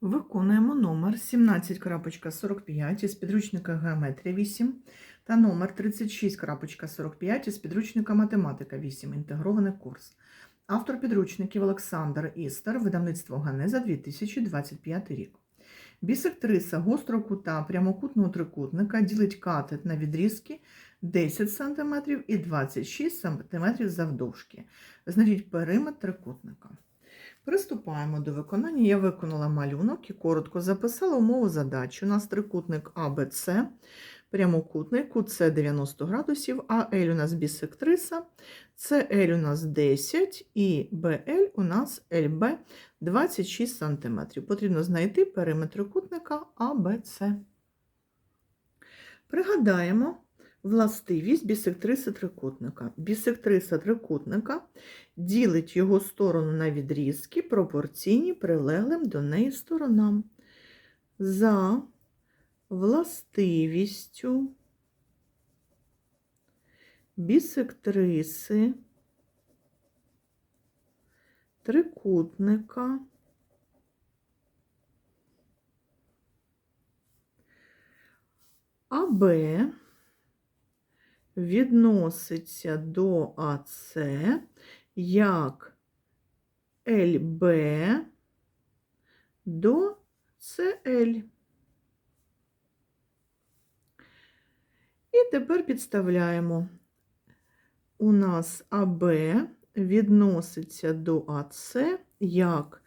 Виконуємо номер 17.45 із підручника Геометрія 8 та номер 36.45 із підручника Математика 8. Інтегрований курс. Автор підручників Олександр Істер, видавництво Ганеза 2025 рік. Бісектриса гострого кута прямокутного трикутника ділить катет на відрізки 10 см і 26 см завдовжки. Знайдіть периметр трикутника. Приступаємо до виконання. Я виконала малюнок і коротко записала умову задачі. У нас трикутник АБЦ, прямокутний, кут С 90 градусів, а L у нас бісектриса, CL у нас 10 і BL у нас LB 26 см. Потрібно знайти периметр трикутника АБЦ. Пригадаємо властивість бісектриси трикутника. Бісектриса трикутника ділить його сторону на відрізки, пропорційні прилеглим до неї сторонам. За властивістю бісектриси трикутника АБ відноситься до АС як ЛБ до СЛ. І тепер підставляємо. У нас АБ відноситься до АС як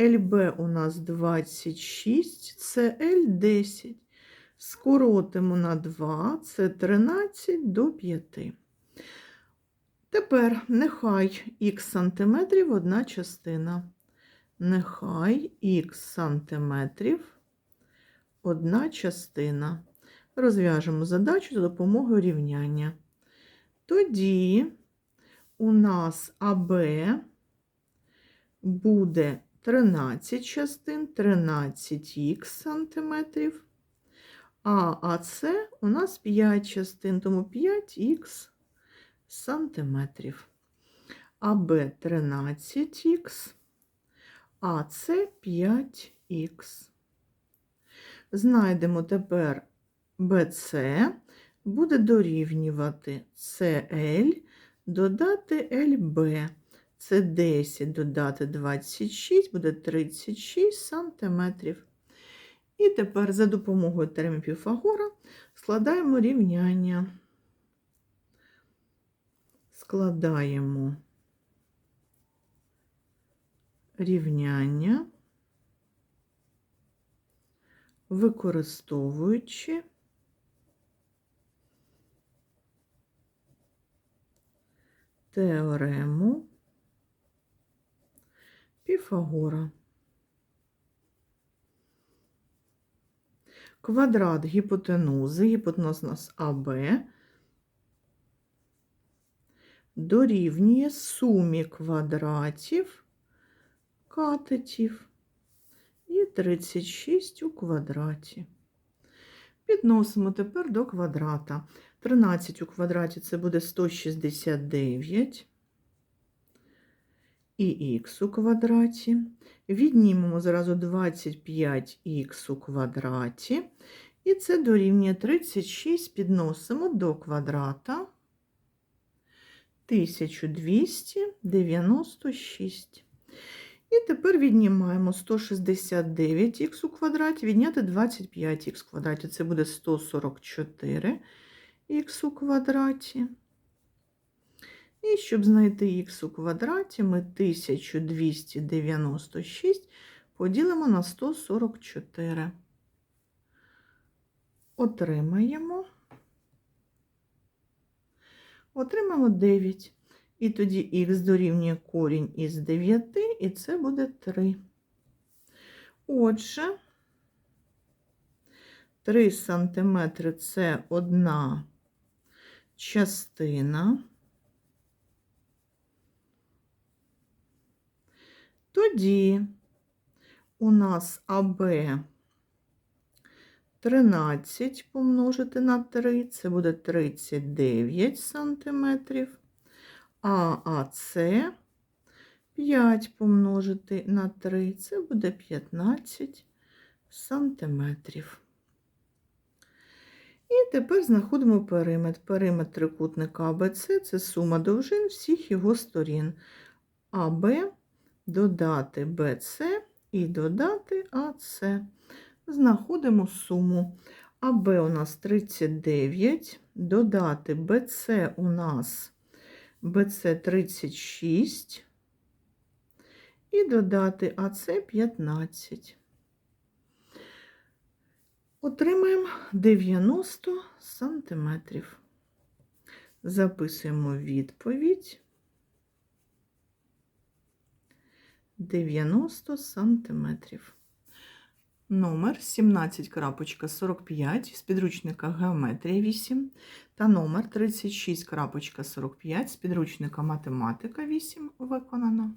ЛБ у нас 26, СЛ 10. Скоротимо на 2, це 13 до 5. Тепер нехай х сантиметрів одна частина. Нехай х сантиметрів одна частина. Розв'яжемо задачу за допомогою рівняння. Тоді у нас АБ буде 13 частин, 13х сантиметрів. А АС у нас 5 частин, тому 5х сантиметрів. АБ 13х, АС 5х. Знайдемо тепер БЦ, буде дорівнювати СЛ, додати ЛБ. Це 10 додати 26, буде 36 сантиметрів. І тепер за допомогою теореми Піфагора складаємо рівняння. Складаємо рівняння, використовуючи теорему Піфагора. Квадрат гіпотенузи, гіпотенуз АБ, дорівнює сумі квадратів катетів і 36 у квадраті. Підносимо тепер до квадрата. 13 у квадраті це буде 169 і х у квадраті. Віднімемо зразу 25х у квадраті. І це дорівнює 36, підносимо до квадрата 1296. І тепер віднімаємо 169х у квадраті, відняти 25х у квадраті. Це буде 144х у квадраті. І щоб знайти х у квадраті, ми 1296 поділимо на 144. Отримаємо. Отримаємо 9. І тоді х дорівнює корінь із 9, і це буде 3. Отже, 3 см це одна частина. Тоді у нас АБ 13 помножити на 3, це буде 39 сантиметрів, а АС 5 помножити на 3 це буде 15 сантиметрів. І тепер знаходимо периметр. Периметр трикутника АБЦ це сума довжин всіх його сторін. АБ додати БЦ і додати АЦ. Знаходимо суму. АБ у нас 39, додати БЦ у нас БЦ 36 і додати АЦ 15. Отримаємо 90 сантиметрів. Записуємо відповідь 90 сантиметрів. Номер 17.45 з підручника Геометрія 8 та номер 36.45 з підручника Математика 8 виконано.